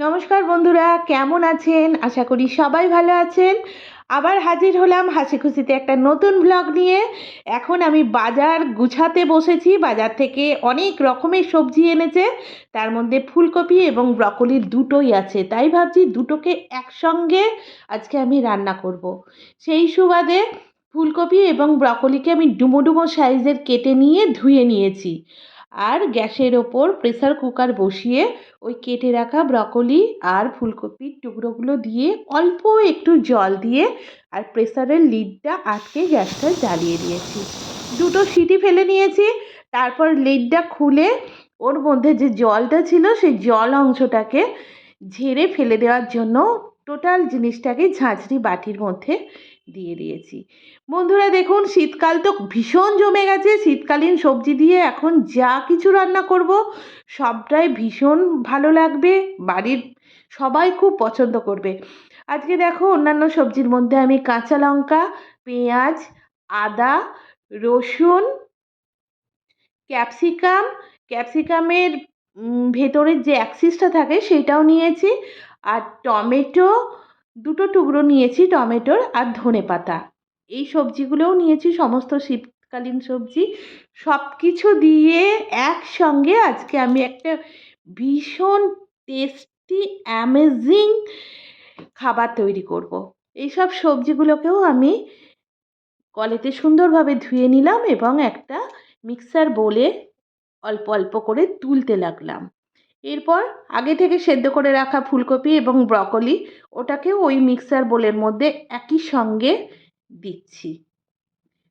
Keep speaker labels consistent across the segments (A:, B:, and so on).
A: নমস্কার বন্ধুরা, কেমন আছেন? আশা করি সবাই ভালো আছেন। আবার হাজির হলাম হাসি খুশিতে একটা নতুন ব্লগ নিয়ে। এখন আমি বাজার গুছাতে বসেছি। বাজার থেকে অনেক রকমের সবজি এনেছে। তার মধ্যে ফুলকপি এবং ব্রকলির দুটোই আছে। তাই ভাবছি দুটোকে একসঙ্গে আজকে আমি রান্না করব। সেই সুবাদে ফুলকপি এবং ব্রকলিকে আমি ডুমো ডুমো সাইজের কেটে নিয়ে ধুয়ে নিয়েছি। আর গ্যাসের ওপর প্রেসার কুকার বসিয়ে ওই কেটে রাখা ব্রকলি আর ফুলকপির টুকরোগুলো দিয়ে অল্প একটু জল দিয়ে আর প্রেসারের লিডটা আটকে গ্যাসটা জ্বালিয়ে দিয়েছি। দুটো সিটি ফেলে নিয়েছি, তারপর লিডটা খুলে ওর মধ্যে যে জলটা ছিল সেই জল অংশটাকে ঝেড়ে ফেলে দেওয়ার জন্য টোটাল জিনিসটাকে ঝাঁঝরি বাটির মধ্যে দিয়ে দিয়েছি। বন্ধুরা দেখুন, শীতকাল তো ভীষণ জমে গেছে। শীতকালীন সবজি দিয়ে এখন যা কিছু রান্না করব, সবটাই ভীষণ ভালো লাগবে। বাড়ির সবাই খুব পছন্দ করবে। আজকে দেখো, অন্যান্য সবজির মধ্যে আমি কাঁচা লঙ্কা, পেঁয়াজ, আদা, রসুন, ক্যাপসিকাম। ক্যাপসিকামের ভেতরের যে অ্যাক্সিসটা থাকে, সেটাও নিয়েছি। আর টমেটো দুটো টুকরো নিয়েছি টমেটোর আর ধনে পাতা। এই সবজিগুলোও নিয়েছি, সমস্ত শীতকালীন সবজি। সব কিছু দিয়ে একসঙ্গে আজকে আমি একটা ভীষণ টেস্টি অ্যামেজিং খাবার তৈরি করব। এইসব সবজিগুলোকেও আমি কলেতে সুন্দরভাবে ধুয়ে নিলাম এবং একটা মিক্সার বলে অল্প অল্প করে তুলতে লাগলাম। এরপর আগে থেকে সেদ্ধ করে রাখা ফুলকপি এবং ব্রকলি ওটাকেও ওই মিক্সার বোলের মধ্যে একই সঙ্গে দিচ্ছি।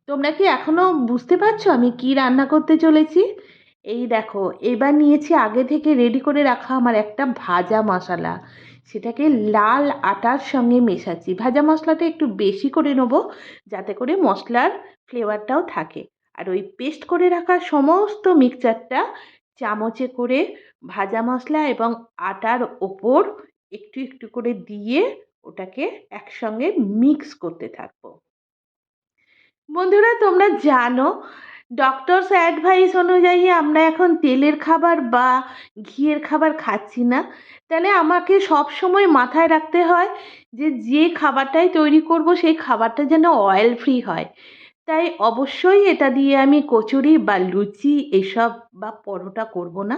A: তোমরা কি এখনও বুঝতে পারছ আমি কি রান্না করতে চলেছি? এই দেখো, এবার নিয়েছি আগে থেকে রেডি করে রাখা আমার একটা ভাজা মশলা। সেটাকে লাল আটার সঙ্গে মেশাচ্ছি। ভাজা মশলাটা একটু বেশি করে নেব যাতে করে মশলার ফ্লেভারটাও থাকে। আর ওই পেস্ট করে রাখা সমস্ত মিক্সচারটা চামচে করে ভাজা মশলা এবং আটার ওপর একটু একটু করে দিয়ে ওটাকে একসঙ্গে মিক্স করতে থাকব। বন্ধুরা, তোমরা জানো ডক্টরস অ্যাডভাইস অনুযায়ী আমরা এখন তেলের খাবার বা ঘিয়ের খাবার খাচ্ছি না। তাহলে আমাকে সব সময় মাথায় রাখতে হয় যে যে খাবারটাই তৈরি করব, সেই খাবারটা যেন অয়েল ফ্রি হয়। তাই অবশ্যই এটা দিয়ে আমি কচুরি বা লুচি এসব বা পরোটা করব না।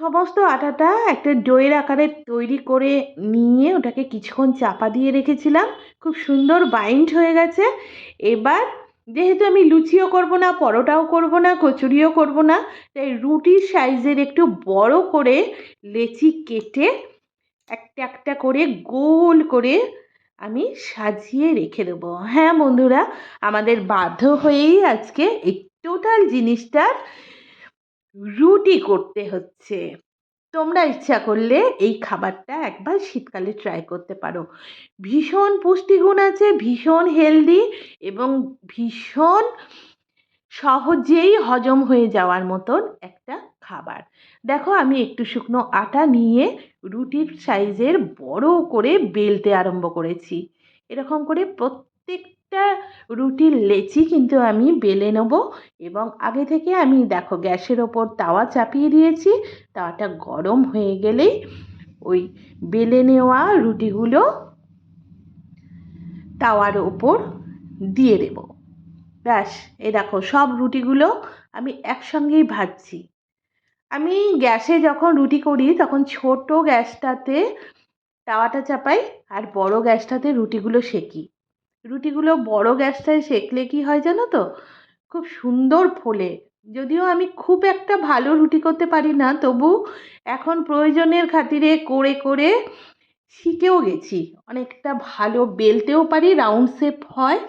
A: সমস্ত আটাটা একটা ডোয়ের আকারে তৈরি করে নিয়ে ওটাকে কিছুক্ষণ চাপা দিয়ে রেখেছিলাম। খুব সুন্দর বাইন্ড হয়ে গেছে। এবার যেহেতু আমি লুচিও করব না, পরোটাও করব না, কচুরিও করব না, তাই রুটির সাইজের একটু বড় করে লেচি কেটে একটা একটা করে গোল করে আমি সাজিয়ে রেখে দেবো। হ্যাঁ বন্ধুরা, আমাদের বাধ্য হয়েই আজকে এই টোটাল জিনিসটার রুটি করতে হচ্ছে। তোমরা ইচ্ছা করলে এই খাবারটা একবার শীতকালে ট্রাই করতে পারো। ভীষণ পুষ্টিগুণ আছে, ভীষণ হেলদি এবং ভীষণ সহজেই হজম হয়ে যাওয়ার মতন একটা খাবার। দেখো, আমি একটু শুকনো আটা নিয়ে রুটির সাইজের বড় করে বেলতে আরম্ভ করেছি। এরকম করে প্রত্যেকটা রুটির লেচি কিন্তু আমি বেলে নেব এবং আগে থেকে আমি দেখো গ্যাসের ওপর তাওয়া চাপিয়ে দিয়েছি। তাওয়াটা গরম হয়ে গেলেই ওই বেলে নেওয়া রুটিগুলো তাওয়ার ওপর দিয়ে দেব। ব্যাস, এই দেখো, সব রুটিগুলো আমি একসঙ্গেই ভাজছি। আমি গ্যাসে যখন রুটি করি, তখন ছোট গ্যাসটাতে তাওয়াটা চাপাই আর বড় গ্যাসটাতে রুটিগুলো সেকি। রুটিগুলো বড় গ্যাসটায় সেঁকলে কি হয় জানো তো? খুব সুন্দর ফোলে। যদিও আমি খুব একটা ভালো রুটি করতে পারি না, তবু এখন প্রয়োজনের খাতিরে করে করে শিখেও গেছি। অনেকটা ভালো বেলতেও পারি, রাউন্ড শেপ হয়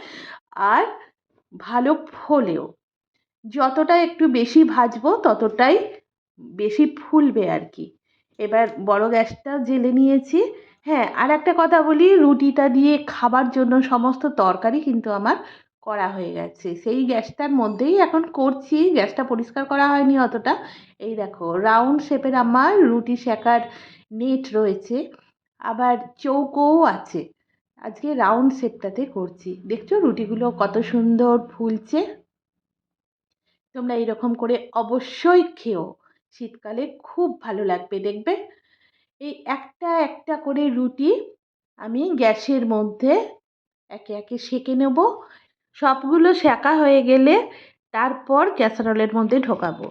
A: আর ভালো ফোলেও। যতটা একটু বেশি ভাজবো, ততটাই বেশি ফুলবে আর কি এবার বড় গ্যাসটা জেলে নিয়েছি। হ্যাঁ আর একটা কথা বলি, রুটিটা দিয়ে খাবার জন্য সমস্ত তরকারি কিন্তু আমার করা হয়ে গেছে। সেই গ্যাসটার মধ্যেই এখন করছি, গ্যাসটা পরিষ্কার করা হয়নি অতটা। এই দেখো, রাউন্ড শেপের আমার রুটি শেখার নেট রয়েছে, আবার চৌকোও আছে। আজকে রাউন্ড শেপটাতে করছি। দেখছ রুটিগুলো কত সুন্দর ফুলছে? তোমরা এরকম করে অবশ্যই খেও। শীতকালে খুব ভালো লাগবে, দেখবে? এই একটা একটা করে রুটি আমি গ্যাসের মধ্যে একে একে সেঁকে নেব। সবগুলো সেঁকা হয়ে গেলে তারপর ক্যাসারোলের মধ্যে ঢোকাবো।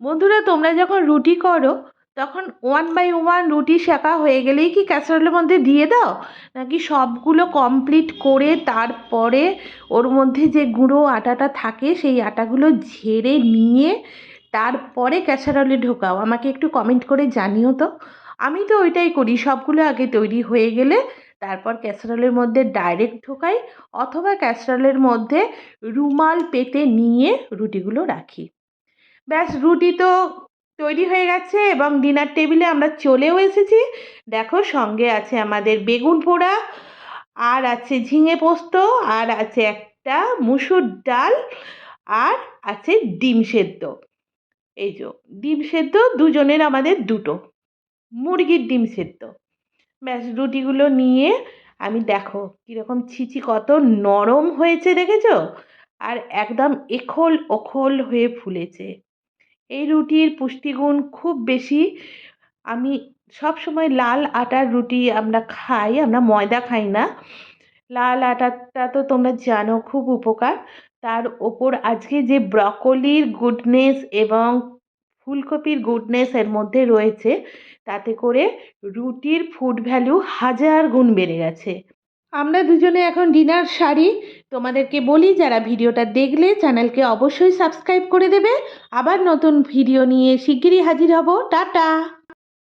A: বন্ধুরা, তোমরা যখন রুটি করো তখন ওয়ান বাই ওয়ান রুটি সেঁকা হয়ে গেলেই কি ক্যাসারোলের মধ্যে দিয়ে দাও? নাকি সবগুলো কমপ্লিট করে তারপরে ওর মধ্যে যে গুঁড়ো আটাটা থাকে, সেই আটাগুলো ঝেড়ে নিয়ে তারপরে ক্যাসারোলে ঢোকাও। আমাকে একটু কমেন্ট করে জানিও তো। আমি তো ওইটাই করি, সবগুলো আগে তৈরি হয়ে গেলে তারপর ক্যাসারোলের মধ্যে ডাইরেক্ট ঢোকাই, অথবা ক্যাসারোলের মধ্যে রুমাল পেতে নিয়ে রুটিগুলো রাখি। ব্যাস, রুটি তো তৈরি হয়ে গেছে এবং ডিনার টেবিলে আমরা চলেও এসেছি। দেখো সঙ্গে আছে আমাদের বেগুন পোড়া, আর আছে ঝিঙে পোস্ত, আর আছে একটা মুসুর ডাল, আর আছে ডিম সেদ্ধ। এই যে, ডিম সেদ্ধ দুজনের আমাদের দুটো, মুরগির ডিম সেদ্ধ। ব্যাস, রুটিগুলো নিয়ে আমি দেখো কীরকম ছিচি, কত নরম হয়েছে, দেখেছ? আর একদম এখোল ওখোল হয়ে ফুলেছে। এই রুটির পুষ্টিগুণ খুব বেশি। আমি সব সময় লাল আটার রুটি আমরা খাই, আমরা ময়দা খাই না। লাল আটাটা তো তোমরা জানো, খুব উপকার। তার ওপর আজকে যে ব্রকলির গুডনেস এবং ফুলকপির গুডনেস এর মধ্যে রয়েছে, তাতে করে রুটির ফুড ভ্যালু হাজার গুণ বেড়ে গেছে। আমরা দুজনে এখন ডিনার সারি। তোমাদেরকে বলি, যারা ভিডিওটা দেখলে চ্যানেলকে অবশ্যই সাবস্ক্রাইব করে দেবে। আবার নতুন ভিডিও নিয়ে শিগগিরই হাজির হব। টাটা!